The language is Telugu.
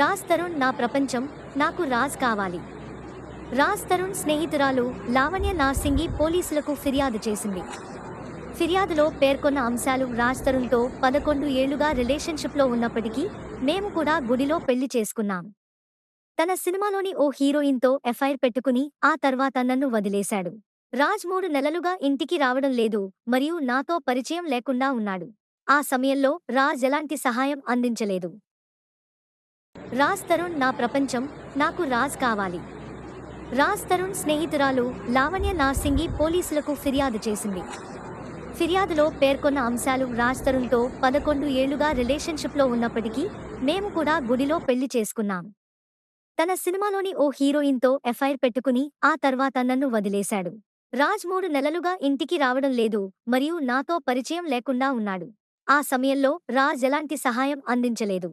రాజ్ తరుణ్ నా ప్రపంచం నాకు రాజ్ కావాలి. రాజ్ తరుణ్ స్నేహితురాలు లావణ్య నార్సింగి పోలీసులకు ఫిర్యాదు చేసింది. ఫిర్యాదులో పేర్కొన్న అంశాలు రాజ్ తరుణ్తో పదకొండు ఏళ్ళుగా రిలేషన్షిప్లో ఉన్నప్పటికీ మేము కూడా గుడిలో పెళ్ళి చేసుకున్నాం. తన సినిమాలోని ఓ హీరోయిన్తో ఎఫ్ఐఆర్ పెట్టుకుని ఆ తర్వాత నన్ను వదిలేశాడు. రాజ్ మూడు నెలలుగా ఇంటికి రావడం లేదు మరియు నాతో పరిచయం లేకుండా ఉన్నాడు. ఆ సమయంలో రాజ్ ఎలాంటి సహాయం అందించలేదు. రాజ్ తరుణ్ నా ప్రపంచం నాకు రాజ్ కావాలి. రాజ్ తరుణ్ స్నేహితురాలు లావణ్య నార్సింగి పోలీసులకు ఫిర్యాదు చేసింది. ఫిర్యాదులో పేర్కొన్న అంశాలు రాజ్ తరుణ్తో పదకొండు ఏళ్ళుగా రిలేషన్షిప్లో ఉన్నప్పటికీ మేము కూడా గుడిలో పెళ్ళి చేసుకున్నాం. తన సినిమాలోని ఓ హీరోయిన్తో ఎఫ్ఐఆర్ పెట్టుకుని ఆ తర్వాత నన్ను వదిలేశాడు. రాజ్ మూడు నెలలుగా ఇంటికి రావడం లేదు మరియు నాతో పరిచయం లేకుండా ఉన్నాడు. ఆ సమయంలో రాజ్ ఎలాంటి సహాయం అందించలేదు.